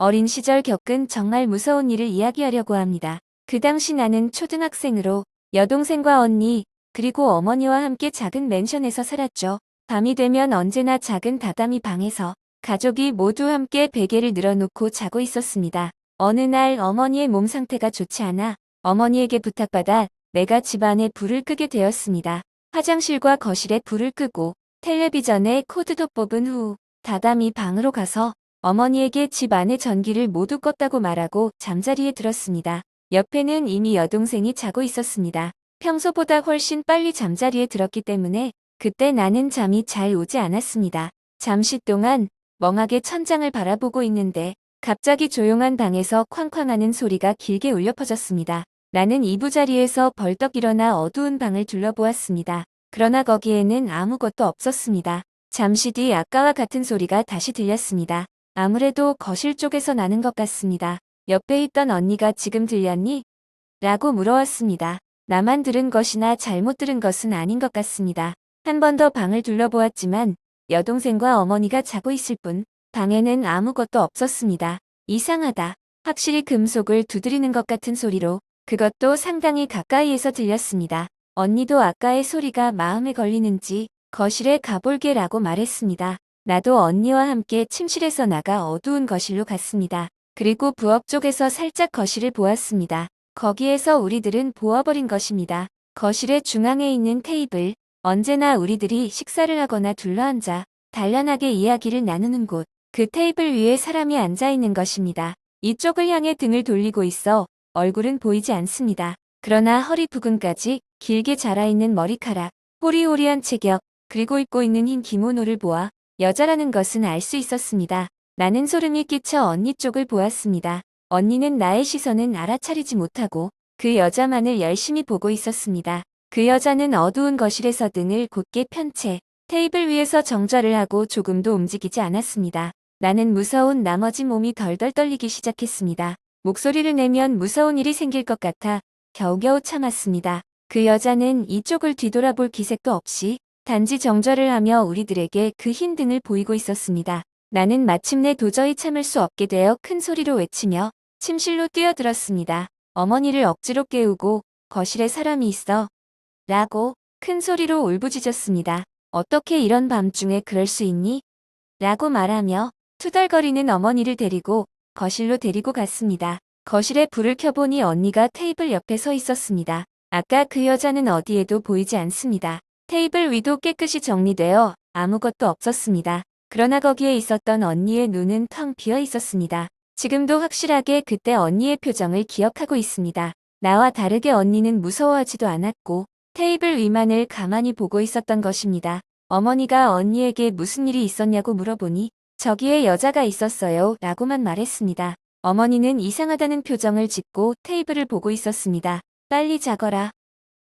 어린 시절 겪은 정말 무서운 일을 이야기하려고 합니다. 그 당시 나는 초등학생으로 여동생과 언니, 그리고 어머니와 함께 작은 맨션에서 살았죠. 밤이 되면 언제나 작은 다다미 방에서 가족이 모두 함께 베개를 늘어놓고 자고 있었습니다. 어느 날 어머니의 몸 상태가 좋지 않아 어머니에게 부탁받아 내가 집안에 불을 끄게 되었습니다. 화장실과 거실에 불을 끄고 텔레비전에 코드도 뽑은 후 다다미 방으로 가서 어머니에게 집 안의 전기를 모두 껐다고 말하고 잠자리에 들었습니다. 옆에는 이미 여동생이 자고 있었습니다. 평소보다 훨씬 빨리 잠자리에 들었기 때문에 그때 나는 잠이 잘 오지 않았습니다. 잠시 동안 멍하게 천장을 바라보고 있는데 갑자기 조용한 방에서 쾅쾅하는 소리가 길게 울려 퍼졌습니다. 나는 이부자리에서 벌떡 일어나 어두운 방을 둘러보았습니다. 그러나 거기에는 아무것도 없었습니다. 잠시 뒤 아까와 같은 소리가 다시 들렸습니다. 아무래도 거실 쪽에서 나는 것 같습니다. 옆에 있던 언니가 지금 들렸니? 라고 물어왔습니다. 나만 들은 것이나 잘못 들은 것은 아닌 것 같습니다. 한 번 더 방을 둘러보았지만 여동생과 어머니가 자고 있을 뿐 방에는 아무것도 없었습니다. 이상하다. 확실히 금속을 두드리는 것 같은 소리로 그것도 상당히 가까이에서 들렸습니다. 언니도 아까의 소리가 마음에 걸리는지 거실에 가볼게라고 말했습니다. 나도 언니와 함께 침실에서 나가 어두운 거실로 갔습니다. 그리고 부엌 쪽에서 살짝 거실을 보았습니다. 거기에서 우리들은 보아버린 것입니다. 거실의 중앙에 있는 테이블, 언제나 우리들이 식사를 하거나 둘러앉아 단란하게 이야기를 나누는 곳, 그 테이블 위에 사람이 앉아 있는 것입니다. 이쪽을 향해 등을 돌리고 있어 얼굴은 보이지 않습니다. 그러나 허리 부근까지 길게 자라있는 머리카락, 호리호리한 체격, 그리고 입고 있는 흰 기모노를 보아 여자라는 것은 알 수 있었습니다. 나는 소름이 끼쳐 언니 쪽을 보았습니다. 언니는 나의 시선은 알아차리지 못하고 그 여자만을 열심히 보고 있었습니다. 그 여자는 어두운 거실에서 등을 곧게 편 채 테이블 위에서 정좌를 하고 조금도 움직이지 않았습니다. 나는 무서운 나머지 몸이 덜덜 떨리기 시작했습니다. 목소리를 내면 무서운 일이 생길 것 같아 겨우겨우 참았습니다. 그 여자는 이쪽을 뒤돌아볼 기색도 없이 단지 정좌를 하며 우리들에게 그 흰 등을 보이고 있었습니다. 나는 마침내 도저히 참을 수 없게 되어 큰 소리로 외치며 침실로 뛰어들었습니다. 어머니를 억지로 깨우고 거실에 사람이 있어 라고 큰 소리로 울부짖었습니다. 어떻게 이런 밤중에 그럴 수 있니? 라고 말하며 투덜거리는 어머니를 데리고 거실로 데리고 갔습니다. 거실에 불을 켜보니 언니가 테이블 옆에 서 있었습니다. 아까 그 여자는 어디에도 보이지 않습니다. 테이블 위도 깨끗이 정리되어 아무것도 없었습니다. 그러나 거기에 있었던 언니의 눈은 텅 비어 있었습니다. 지금도 확실하게 그때 언니의 표정을 기억하고 있습니다. 나와 다르게 언니는 무서워하지도 않았고 테이블 위만을 가만히 보고 있었던 것입니다. 어머니가 언니에게 무슨 일이 있었냐고 물어보니 저기에 여자가 있었어요 라고만 말했습니다. 어머니는 이상하다는 표정을 짓고 테이블을 보고 있었습니다. 빨리 자거라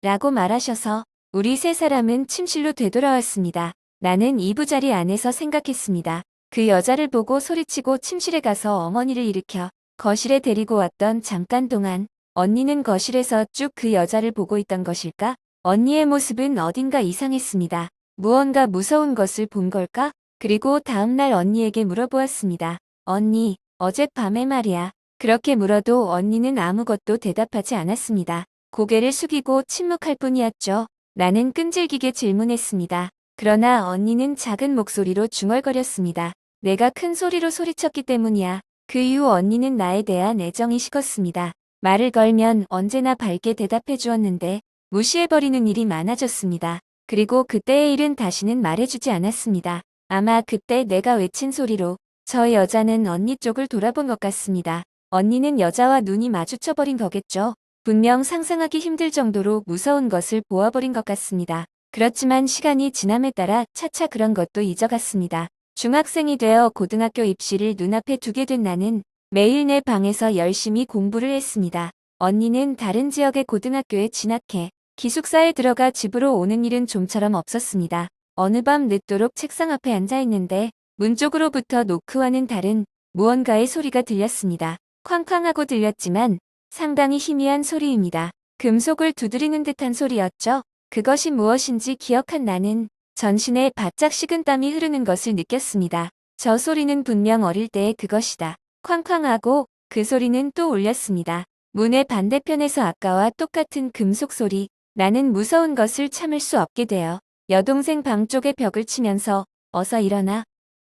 라고 말하셔서 우리 세 사람은 침실로 되돌아왔습니다. 나는 이부자리 안에서 생각했습니다. 그 여자를 보고 소리치고 침실에 가서 어머니를 일으켜 거실에 데리고 왔던 잠깐 동안 언니는 거실에서 쭉 그 여자를 보고 있던 것일까? 언니의 모습은 어딘가 이상했습니다. 무언가 무서운 것을 본 걸까? 그리고 다음날 언니에게 물어보았습니다. 언니, 어젯밤에 말이야. 그렇게 물어도 언니는 아무것도 대답하지 않았습니다. 고개를 숙이고 침묵할 뿐이었죠. 나는 끈질기게 질문했습니다. 그러나 언니는 작은 목소리로 중얼거렸습니다. 내가 큰 소리로 소리쳤기 때문이야. 그 이후 언니는 나에 대한 애정이 식었습니다. 말을 걸면 언제나 밝게 대답해 주었는데 무시해버리는 일이 많아졌습니다. 그리고 그때의 일은 다시는 말해주지 않았습니다. 아마 그때 내가 외친 소리로 저 여자는 언니 쪽을 돌아본 것 같습니다. 언니는 여자와 눈이 마주쳐버린 거겠죠. 분명 상상하기 힘들 정도로 무서운 것을 보아버린 것 같습니다. 그렇지만 시간이 지남에 따라 차차 그런 것도 잊어갔습니다. 중학생이 되어 고등학교 입시를 눈앞에 두게 된 나는 매일 내 방에서 열심히 공부를 했습니다. 언니는 다른 지역의 고등학교에 진학해 기숙사에 들어가 집으로 오는 일은 좀처럼 없었습니다. 어느 밤 늦도록 책상 앞에 앉아 있는데 문 쪽으로부터 노크와는 다른 무언가의 소리가 들렸습니다. 쾅쾅 하고 들렸지만 상당히 희미한 소리입니다. 금속을 두드리는 듯한 소리였죠. 그것이 무엇인지 기억한 나는 전신에 바짝 식은 땀이 흐르는 것을 느꼈습니다. 저 소리는 분명 어릴 때의 그것이다. 쾅쾅하고 그 소리는 또 울렸습니다. 문의 반대편에서 아까와 똑같은 금속 소리. 나는 무서운 것을 참을 수 없게 되어 여동생 방 쪽에 벽을 치면서 어서 일어나.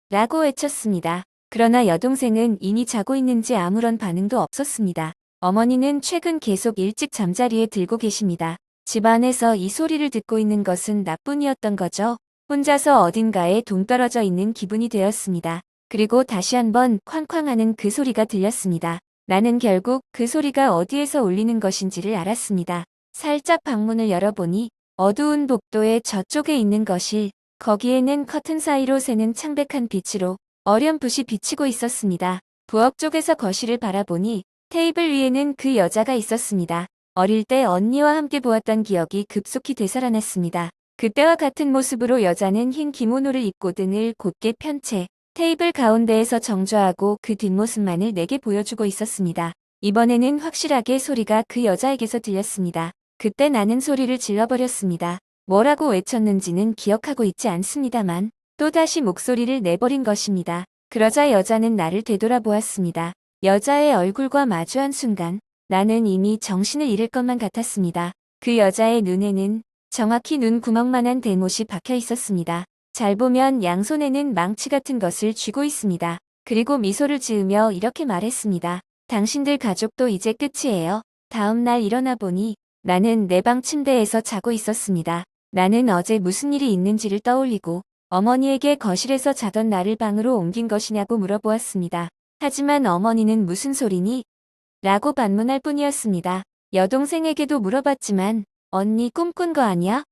라고 외쳤습니다. 그러나 여동생은 이미 자고 있는지 아무런 반응도 없었습니다. 어머니는 최근 계속 일찍 잠자리에 들고 계십니다. 집안에서 이 소리를 듣고 있는 것은 나뿐이었던 거죠. 혼자서 어딘가에 동떨어져 있는 기분이 되었습니다. 그리고 다시 한번 쾅쾅하는 그 소리가 들렸습니다. 나는 결국 그 소리가 어디에서 울리는 것인지를 알았습니다. 살짝 방문을 열어보니 어두운 복도의 저쪽에 있는 거실, 거기에는 커튼 사이로 새는 창백한 빛으로 어렴풋이 비치고 있었습니다. 부엌 쪽에서 거실을 바라보니 테이블 위에는 그 여자가 있었습니다. 어릴 때 언니와 함께 보았던 기억이 급속히 되살아났습니다. 그때와 같은 모습으로 여자는 흰 기모노를 입고 등을 곧게 편 채 테이블 가운데에서 정좌하고 그 뒷모습만을 내게 보여주고 있었습니다. 이번에는 확실하게 소리가 그 여자에게서 들렸습니다. 그때 나는 소리를 질러버렸습니다. 뭐라고 외쳤는지는 기억하고 있지 않습니다만 또다시 목소리를 내버린 것입니다. 그러자 여자는 나를 되돌아보았습니다. 여자의 얼굴과 마주한 순간 나는 이미 정신을 잃을 것만 같았습니다. 그 여자의 눈에는 정확히 눈 구멍만한 대못이 박혀 있었습니다. 잘 보면 양손에는 망치 같은 것을 쥐고 있습니다. 그리고 미소를 지으며 이렇게 말했습니다. 당신들 가족도 이제 끝이에요. 다음 날 일어나 보니 나는 내 방 침대에서 자고 있었습니다. 나는 어제 무슨 일이 있는지를 떠올리고 어머니에게 거실에서 자던 나를 방으로 옮긴 것이냐고 물어보았습니다. 하지만 어머니는 무슨 소리니? 라고 반문할 뿐이었습니다. 여동생에게도 물어봤지만 언니 꿈꾼 거 아니야?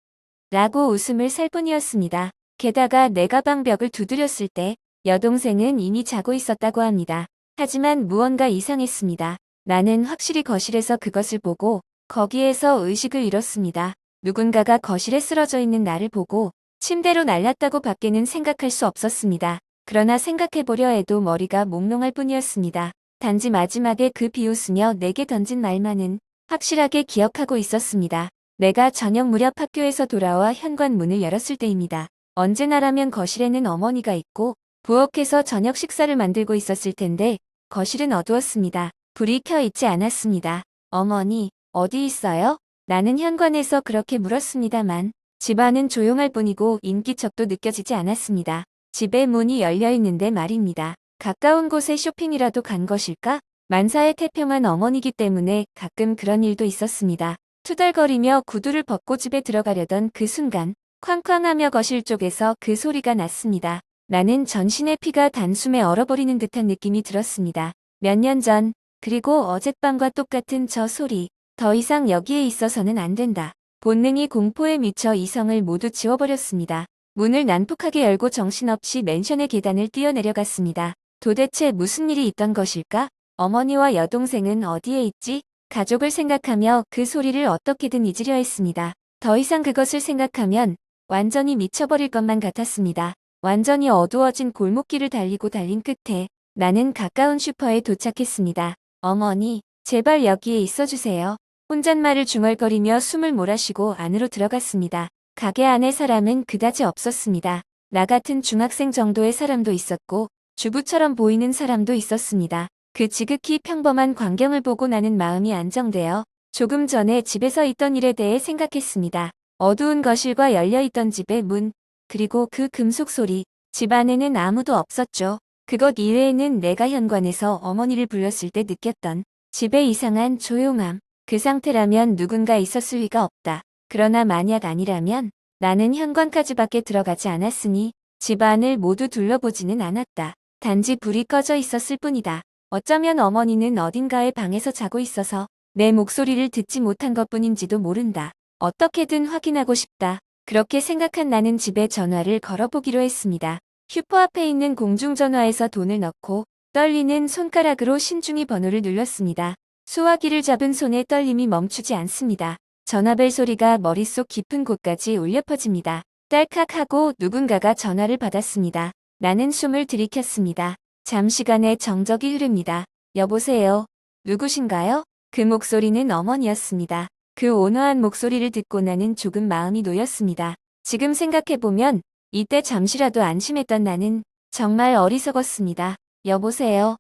라고 웃음을 살 뿐이었습니다. 게다가 내 가 방벽을 두드렸을 때 여동생은 이미 자고 있었다고 합니다. 하지만 무언가 이상했습니다. 나는 확실히 거실에서 그것을 보고 거기에서 의식을 잃었습니다. 누군가가 거실에 쓰러져 있는 나를 보고 침대로 날랐다고 밖에는 생각할 수 없었습니다. 그러나 생각해보려 해도 머리가 몽롱할 뿐이었습니다. 단지 마지막에 그 비웃으며 내게 던진 말만은 확실하게 기억하고 있었습니다. 내가 저녁 무렵 학교에서 돌아와 현관 문을 열었을 때입니다. 언제나라면 거실에는 어머니가 있고 부엌에서 저녁 식사를 만들고 있었을 텐데 거실은 어두웠습니다. 불이 켜 있지 않았습니다. 어머니, 어디 있어요? 나는 현관에서 그렇게 물었습니다만 집안은 조용할 뿐이고 인기척도 느껴지지 않았습니다. 집의 문이 열려 있는데 말입니다. 가까운 곳에 쇼핑이라도 간 것일까? 만사에 태평한 어머니기 때문에 가끔 그런 일도 있었습니다. 투덜거리며 구두를 벗고 집에 들어가려던 그 순간 쾅쾅하며 거실 쪽에서 그 소리가 났습니다. 나는 전신의 피가 단숨에 얼어버리는 듯한 느낌이 들었습니다. 몇 년 전, 그리고 어젯밤과 똑같은 저 소리. 더 이상 여기에 있어서는 안 된다. 본능이 공포에 미쳐 이성을 모두 지워버렸습니다. 문을 난폭하게 열고 정신없이 맨션의 계단을 뛰어내려갔습니다. 도대체 무슨 일이 있던 것일까? 어머니와 여동생은 어디에 있지? 가족을 생각하며 그 소리를 어떻게든 잊으려 했습니다. 더 이상 그것을 생각하면 완전히 미쳐버릴 것만 같았습니다. 완전히 어두워진 골목길을 달리고 달린 끝에 나는 가까운 슈퍼에 도착했습니다. 어머니, 제발 여기에 있어주세요. 혼잣말을 중얼거리며 숨을 몰아쉬고 안으로 들어갔습니다. 가게 안에 사람은 그다지 없었습니다. 나 같은 중학생 정도의 사람도 있었고 주부처럼 보이는 사람도 있었습니다. 그 지극히 평범한 광경을 보고 나는 마음이 안정되어 조금 전에 집에서 있던 일에 대해 생각했습니다. 어두운 거실과 열려있던 집의 문, 그리고 그 금속 소리, 집 안에는 아무도 없었죠. 그것 이외에는 내가 현관에서 어머니를 불렀을 때 느꼈던 집의 이상한 조용함, 그 상태라면 누군가 있었을 리가 없다. 그러나 만약 아니라면 나는 현관까지밖에 들어가지 않았으니 집안을 모두 둘러보지는 않았다. 단지 불이 꺼져 있었을 뿐이다. 어쩌면 어머니는 어딘가의 방에서 자고 있어서 내 목소리를 듣지 못한 것뿐인지도 모른다. 어떻게든 확인하고 싶다. 그렇게 생각한 나는 집에 전화를 걸어보기로 했습니다. 휴포 앞에 있는 공중전화에서 돈을 넣고 떨리는 손가락으로 신중히 번호를 눌렀습니다. 수화기를 잡은 손의 떨림이 멈추지 않습니다. 전화벨 소리가 머릿속 깊은 곳까지 울려 퍼집니다. 딸칵 하고 누군가가 전화를 받았습니다. 나는 숨을 들이켰습니다. 잠시간의 정적이 흐릅니다. 여보세요. 누구신가요? 그 목소리는 어머니였습니다. 그 온화한 목소리를 듣고 나는 조금 마음이 놓였습니다. 지금 생각해보면 이때 잠시라도 안심했던 나는 정말 어리석었습니다. 여보세요.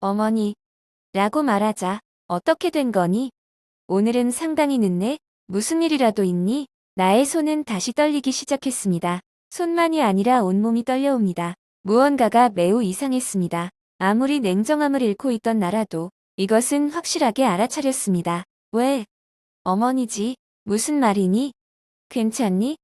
어머니. 라고 말하자 어떻게 된 거니? 오늘은 상당히 늦네. 무슨 일이라도 있니? 나의 손은 다시 떨리기 시작했습니다. 손만이 아니라 온몸이 떨려옵니다. 무언가가 매우 이상했습니다. 아무리 냉정함을 잃고 있던 나라도 이것은 확실하게 알아차렸습니다. 왜? 어머니지. 무슨 말이니? 괜찮니?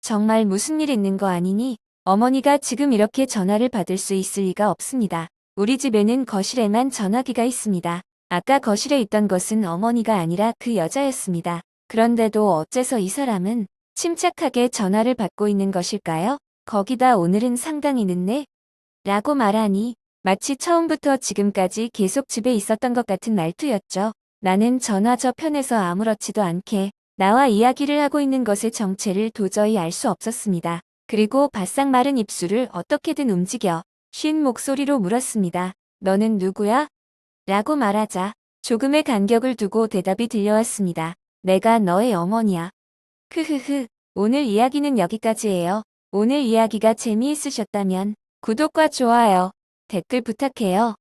정말 무슨 일 있는 거 아니니? 어머니가 지금 이렇게 전화를 받을 수 있을 리가 없습니다. 우리 집에는 거실에만 전화기가 있습니다. 아까 거실에 있던 것은 어머니가 아니라 그 여자였습니다. 그런데도 어째서 이 사람은 침착하게 전화를 받고 있는 것일까요? 거기다 오늘은 상당히 늦네? 라고 말하니 마치 처음부터 지금까지 계속 집에 있었던 것 같은 말투였죠. 나는 전화 저편에서 아무렇지도 않게 나와 이야기를 하고 있는 것의 정체를 도저히 알 수 없었습니다. 그리고 바싹 마른 입술을 어떻게든 움직여 쉰 목소리로 물었습니다. 너는 누구야? 라고 말하자 조금의 간격을 두고 대답이 들려왔습니다. 내가 너의 어머니야. 흐흐흐. 오늘 이야기는 여기까지예요. 오늘 이야기가 재미있으셨다면 구독과 좋아요, 댓글 부탁해요.